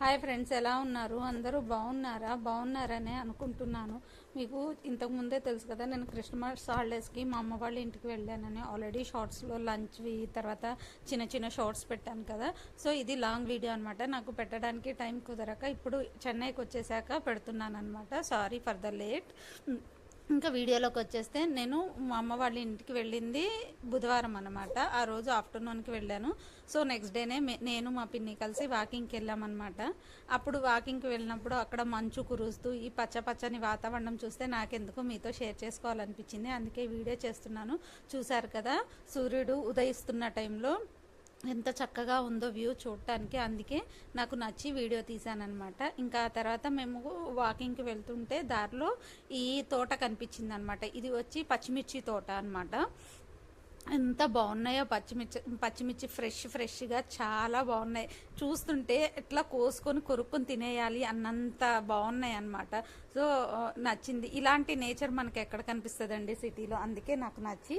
Hi friends ఎలా ఉన్నారు? అందరూ బాగున్నారా? బాగున్నారనే అనుకుంటున్నాను. మీకు ఇంతకుముందే తెలుసు కదా నేను క్రిస్మస్ హాలిడేస్కి మా అమ్మ వాళ్ళ ఇంటికి వెళ్ళానని ఆల్రెడీ షార్ట్స్లో లంచ్వి తర్వాత చిన్న చిన్న షార్ట్స్ పెట్టాను కదా. సో ఇది లాంగ్ వీడియో అనమాట నాకు పెట్టడానికి టైం కుదరక ఇప్పుడు చెన్నైకి వచ్చేసాక పెడుతున్నాను అనమాట సారీ ఫర్ ద లేట్ ఇంకా వీడియోలోకి వచ్చేస్తే నేను మా అమ్మ వాళ్ళ ఇంటికి వెళ్ళింది బుధవారం అనమాట ఆ రోజు ఆఫ్టర్నూన్కి వెళ్ళాను. సో నెక్స్ట్ డేనే నేను మా పిన్ని కలిసి వాకింగ్కి వెళ్ళామన్నమాట. అప్పుడు వాకింగ్కి వెళ్ళినప్పుడు అక్కడ మంచు కురుస్తూ ఈ పచ్చ పచ్చని వాతావరణం చూస్తే నాకెందుకు మీతో షేర్ చేసుకోవాలనిపించింది. అందుకే వీడియో చేస్తున్నాను. చూశారు కదా? సూర్యుడు ఉదయిస్తున్న టైంలో ఎంత చక్కగా ఉందో వ్యూ చూడటానికి. అందుకే నాకు నచ్చి వీడియో తీశానమాట ఇంకా ఆ తర్వాత మేము వాకింగ్కి వెళ్తుంటే దారిలో ఈ తోట కనిపించింది అనమాట ఇది వచ్చి పచ్చిమిర్చి తోట అనమాట ఎంత బాగున్నాయో పచ్చిమిర్చి పచ్చిమిర్చి ఫ్రెష్ ఫ్రెష్గా చాలా బాగున్నాయి. చూస్తుంటే ఎట్లా కోసుకొని కొరుక్కొని తినేయాలి అన్నంత బాగున్నాయి అన్నమాట. సో నచ్చింది. ఇలాంటి నేచర్ మనకి ఎక్కడ కనిపిస్తుందండి సిటీలో? అందుకే నాకు నచ్చి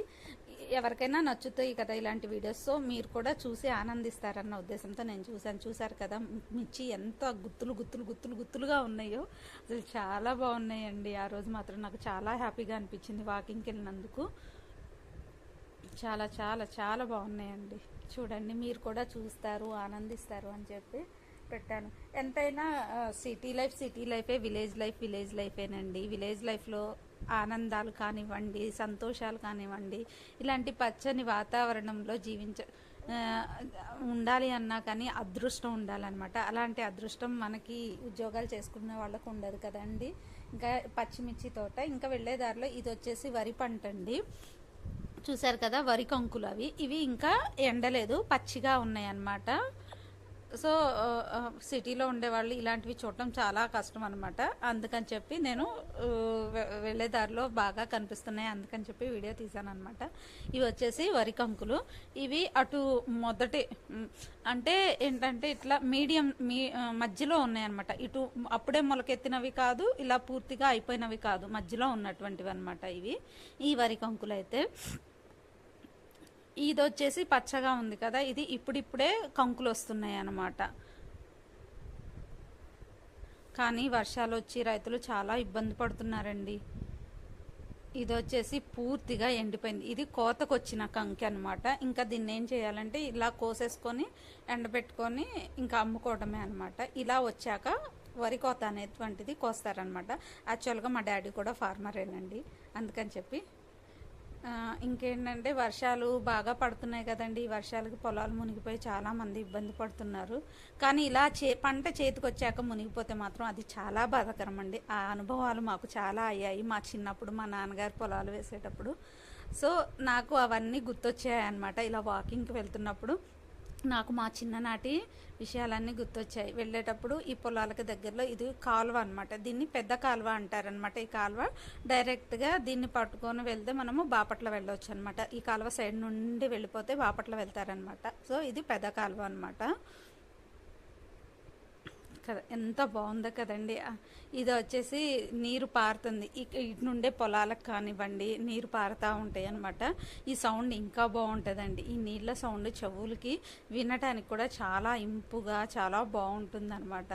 ఎవరికైనా నచ్చుతాయి కదా ఇలాంటి వీడియోస్ సో మీరు కూడా చూసి ఆనందిస్తారన్న ఉద్దేశంతో నేను చూశాను. చూశారు కదా మిర్చి ఎంత గుత్తులు గుత్తులు గుత్తులు గుత్తులుగా ఉన్నాయో. అసలు చాలా బాగున్నాయండి. ఆ రోజు మాత్రం నాకు చాలా హ్యాపీగా అనిపించింది వాకింగ్కి వెళ్ళినందుకు. చాలా చాలా చాలా బాగున్నాయండి. చూడండి మీరు కూడా చూస్తారు ఆనందిస్తారు అని చెప్పి. పెట్టాను. ఎంతైనా సిటీ లైఫ్ సిటీ లైఫే విలేజ్ లైఫ్ విలేజ్ లైఫేనండి. విలేజ్ లైఫ్లో ఆనందాలు కానివ్వండి సంతోషాలు కానివ్వండి ఇలాంటి పచ్చని వాతావరణంలో జీవించ ఉండాలి అన్నా కానీ అదృష్టం ఉండాలన్నమాట. అలాంటి అదృష్టం మనకి ఉద్యోగాలు చేసుకునే వాళ్ళకు ఉండదు కదండి. ఇంకా పచ్చిమిర్చి తోట ఇంకా వెళ్ళే దారిలో ఇది వచ్చేసి వరి పంట అండి చూశారు కదా వరి కంకులు అవి. ఇవి ఇంకా ఎండలేదు పచ్చిగా ఉన్నాయి అన్నమాట సో సిటీలో ఉండేవాళ్ళు ఇలాంటివి చూడటం చాలా కష్టం అనమాట అందుకని చెప్పి నేను వె- వెళ్ళే దారిలో బాగా కనిపిస్తున్నాయి. అందుకని చెప్పి వీడియో తీసాను అనమాట ఇవి వచ్చేసి వరి కంకులు. ఇవి అటు మొదటి అంటే ఏంటంటే ఇట్లా మీడియం మీ మధ్యలో ఉన్నాయన్నమాట. ఇటు అప్పుడే మొలకెత్తినవి కాదు ఇలా పూర్తిగా అయిపోయినవి కాదు మధ్యలో ఉన్నటువంటివి అనమాట ఇవి. ఈ వరి కంకులు అయితే ఇది వచ్చేసి పచ్చగా ఉంది కదా ఇది ఇప్పుడిప్పుడే కంకులు వస్తున్నాయి అన్నమాట. కానీ వర్షాలు వచ్చి రైతులు చాలా ఇబ్బంది పడుతున్నారండి. ఇది వచ్చేసి పూర్తిగా ఎండిపోయింది. ఇది కోతకు వచ్చిన కంకి అనమాట ఇంకా దీన్ని ఏం చేయాలంటే ఇలా కోసేసుకొని ఎండబెట్టుకొని ఇంకా అమ్ముకోవడమే అనమాట ఇలా వచ్చాక వరి కోత అనేటువంటిది కోస్తారనమాట యాక్చువల్గా మా డాడీ కూడా ఫార్మరేనండి. అందుకని చెప్పి ఇంకేంటంటే వర్షాలు బాగా పడుతున్నాయి కదండి. ఈ వర్షాలకి పొలాలు మునిగిపోయి చాలా మంది ఇబ్బంది పడుతున్నారు. కానీ ఇలా చే పంట చేతికి వచ్చాక మునిగిపోతే మాత్రం అది చాలా బాధాకరం అండి. ఆ అనుభవాలు మాకు చాలా అయ్యాయి మా చిన్నప్పుడు మా నాన్నగారు పొలాలు వేసేటప్పుడు. సో నాకు అవన్నీ గుర్తొచ్చాయన్నమాట ఇలా వాకింగ్కి వెళ్తున్నప్పుడు. నాకు మా చిన్ననాటి విషయాలన్నీ గుర్తొచ్చాయి. వెళ్ళేటప్పుడు ఈ పొలాలకు దగ్గరలో ఇది కాలువ అనమాట దీన్ని పెద్ద కాలువ అంటారనమాట ఈ కాలువ. డైరెక్ట్గా దీన్ని పట్టుకొని వెళ్తే మనము బాపట్ల వెళ్ళొచ్చు అనమాట ఈ కాలువ సైడ్ నుండి వెళ్ళిపోతే బాపట్ల వెళ్తారనమాట సో ఇది పెద్ద కాలువ అనమాట కదా ఎంత బాగుందో కదండి. ఇది వచ్చేసి నీరు పారుతుంది. ఇటు నుండే పొలాలకు కానివ్వండి నీరు పారుతూ ఉంటాయి అనమాట ఈ సౌండ్ ఇంకా బాగుంటుందండి. ఈ నీళ్ళ సౌండ్ చెవులకి వినటానికి కూడా చాలా ఇంపుగా చాలా బాగుంటుంది అనమాట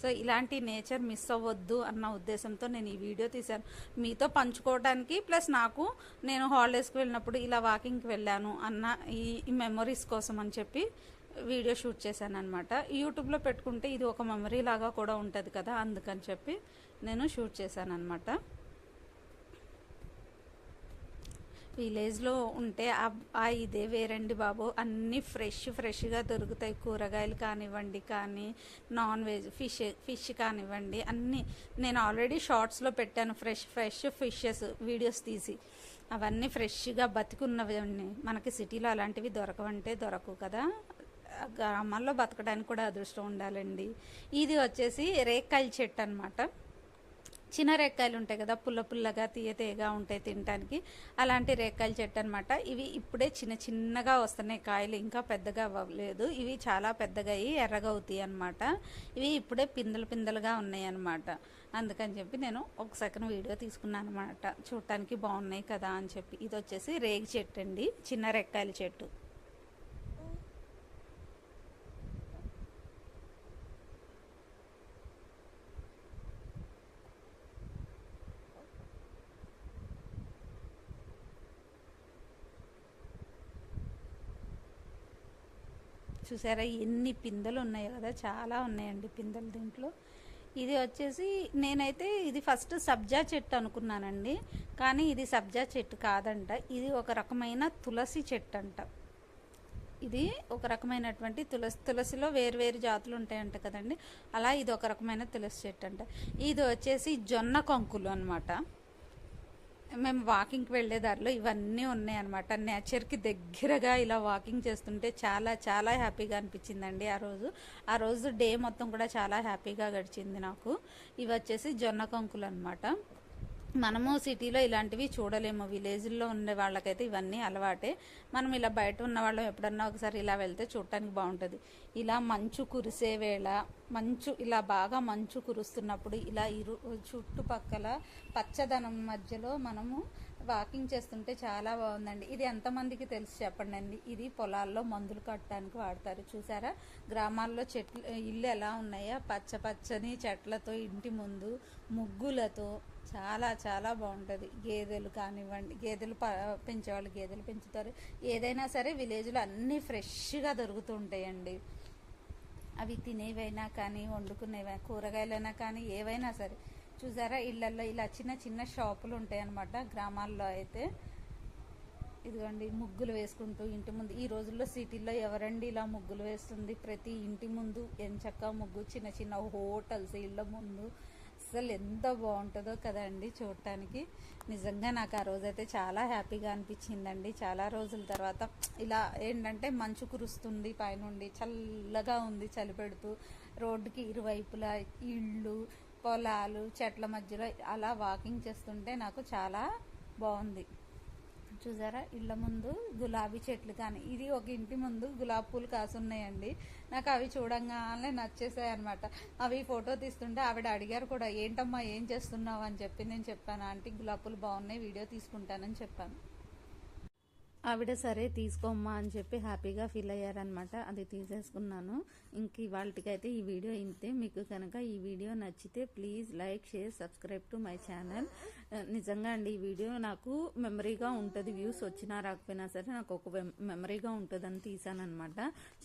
సో ఇలాంటి నేచర్ మిస్ అవ్వద్దు అన్న ఉద్దేశంతో నేను ఈ వీడియో తీశాను. మీతో పంచుకోవడానికి ప్లస్ నాకు నేను హాలిడేస్కి వెళ్ళినప్పుడు ఇలా వాకింగ్కి వెళ్ళాను అన్న ఈ మెమొరీస్ కోసం అని చెప్పి వీడియో షూట్ చేశాను అనమాట యూట్యూబ్లో పెట్టుకుంటే ఇది ఒక మెమరీ లాగా కూడా ఉంటుంది కదా అందుకని చెప్పి నేను షూట్ చేశాను అనమాట విలేజ్లో ఉంటే ఆ- ఇదే వేరండి బాబు. అన్నీ ఫ్రెష్ ఫ్రెష్గా దొరుకుతాయి. కూరగాయలు కానివ్వండి కానీ నాన్ వెజ్ ఫిష్ ఫిష్ కానివ్వండి అన్నీ. నేను ఆల్రెడీ షార్ట్స్లో పెట్టాను ఫ్రెష్ ఫ్రెష్ ఫిషెస్ వీడియోస్ తీసి. అవన్నీ ఫ్రెష్గా బతికున్నవి అన్నీ మనకి సిటీలో అలాంటివి దొరకవంటే దొరకవు కదా. గ్రామాల్లో బతకడానికి కూడా అదృష్టం ఉండాలండి. ఇది వచ్చేసి రేక్కాయల చెట్టు అనమాట చిన్న రేక్కాయలు ఉంటాయి కదా పుల్ల పుల్లగా తీయ తీయగా ఉంటాయి తినడానికి అలాంటి రేక్కాయల చెట్టు అనమాట ఇవి ఇప్పుడే చిన్న చిన్నగా వస్తున్నాయి కాయలు ఇంకా పెద్దగా అవ్వలేదు. ఇవి చాలా పెద్దగా అయ్యి ఎర్రగా అవుతాయి అనమాట ఇవి ఇప్పుడే పిందెలు పిందెలుగా ఉన్నాయి అనమాట అందుకని చెప్పి నేను ఒక సెకండ్ వీడియో తీసుకున్నాను అనమాట చూడటానికి బాగున్నాయి కదా అని చెప్పి. ఇది వచ్చేసి రేగి చెట్టు అండి చిన్న రెక్కాయల చెట్టు. చూసారా? ఎన్ని పిందెలు ఉన్నాయో కదా? చాలా ఉన్నాయండి పిందెలు దీంట్లో. ఇది వచ్చేసి నేనైతే ఇది ఫస్ట్ సబ్జా చెట్టు అనుకున్నానండి. కానీ ఇది సబ్జా చెట్టు కాదంట. ఇది ఒక రకమైన తులసి చెట్టు అంట ఇది ఒక రకమైనటువంటి తులసి తులసిలో వేరు వేరు జాతులు ఉంటాయంట కదండి. అలా ఇది ఒక రకమైన తులసి చెట్టు అంట ఇది వచ్చేసి జొన్న కొంకులు అనమాట మేము వాకింగ్కి వెళ్ళే దారిలో ఇవన్నీ ఉన్నాయి అనమాట నేచర్కి దగ్గరగా ఇలా వాకింగ్ చేస్తుంటే చాలా చాలా హ్యాపీగా అనిపించిందండి ఆ రోజు. ఆ రోజు డే మొత్తం కూడా చాలా హ్యాపీగా గడిచింది నాకు. ఇవి వచ్చేసి జొన్న కొంకులు అనమాట మనము సిటీలో ఇలాంటివి చూడలేము. విలేజ్లో ఉండే వాళ్ళకైతే ఇవన్నీ అలవాటే. మనం ఇలా బయట ఉన్న వాళ్ళం ఎప్పుడన్నా ఒకసారి ఇలా వెళ్తే చూడటానికి బాగుంటుంది. ఇలా మంచు కురిసే వేళ మంచు ఇలా బాగా మంచు కురుస్తున్నప్పుడు ఇలా ఇరు చుట్టుపక్కల పచ్చదనం మధ్యలో మనము వాకింగ్ చేస్తుంటే చాలా బాగుందండి. ఇది ఎంతమందికి తెలుసు చెప్పండి అండి ఇది పొలాల్లో మందులు కట్టడానికి వాడతారు. చూసారా? గ్రామాల్లో చెట్లు ఇల్లు ఎలా ఉన్నాయో పచ్చ పచ్చని చెట్లతో ఇంటి ముందు ముగ్గులతో చాలా చాలా బాగుంటుంది. గేదెలు కానివ్వండి గేదెలు పెంచేవాళ్ళు గేదెలు పెంచుతారు. ఏదైనా సరే విలేజ్లో అన్నీ ఫ్రెష్గా దొరుకుతూ ఉంటాయండి అవి తినేవైనా కానీ వండుకునేవైనా కూరగాయలైనా కానీ ఏవైనా సరే చూసారా? ఇళ్ళల్లో ఇలా చిన్న చిన్న షాపులు ఉంటాయి అన్నమాట గ్రామాల్లో అయితే. ఇదిగోండి ముగ్గులు వేసుకుంటూ ఇంటి ముందు ఈ రోజుల్లో సిటీలో ఎవరండి ఇలా ముగ్గులు వేస్తుంది? ప్రతి ఇంటి ముందు ఎంచక్క ముగ్గు చిన్న చిన్న హోటల్స్ ఇళ్ళ ముందు. అసలు ఎంత బాగుంటుందో కదండి చూడటానికి. నిజంగా నాకు ఆ రోజైతే చాలా హ్యాపీగా అనిపించిందండి. చాలా రోజుల తర్వాత ఇలా ఏంటంటే మంచు కురుస్తుంది పైనుండి చల్లగా ఉంది చలి పెడుతూ. రోడ్డుకి ఇరువైపులా ఇళ్ళు పొలాలు చెట్ల మధ్యలో అలా వాకింగ్ చేస్తుంటే నాకు చాలా బాగుంది. చూసారా? ఇళ్ళ ముందు గులాబీ చెట్లు కానీ ఇది ఒక ఇంటి ముందు గులాబీ పూలు కాసున్నాయండి నాకు అవి చూడంగానే నచ్చేసాయి అనమాట అవి ఫోటో తీస్తుంటే ఆవిడ అడిగారు కూడా ఏంటమ్మా ఏం చేస్తున్నావు? అని చెప్పి నేను చెప్పాను ఆంటీ గులాబీ పూలు బాగున్నాయి వీడియో తీసుకుంటానని చెప్పాను. ఆవిడ సరే తీసుకోమ్మా అని చెప్పి హ్యాపీగా ఫీల్ అయ్యారనమాట అది తీసేసుకున్నాను. ఇంక ఇవాళకైతే ఈ వీడియో ఇంతే. మీకు కనుక ఈ వీడియో నచ్చితే please like share subscribe to my channel. నిజంగా అండి ఈ వీడియో నాకు మెమరీగా ఉంటుంది. వ్యూస్ వచ్చినా రాకపోయినా సరే నాకు ఒక మెమరీగా ఉంటుందని తీసానమాట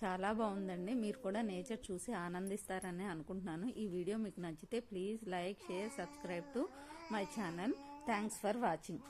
చాలా బాగుందండి. మీరు కూడా నేచర్ చూసి ఆనందిస్తారని అనుకుంటున్నాను. ఈ వీడియో మీకు నచ్చితే please like share subscribe to my channel. Thanks for watching.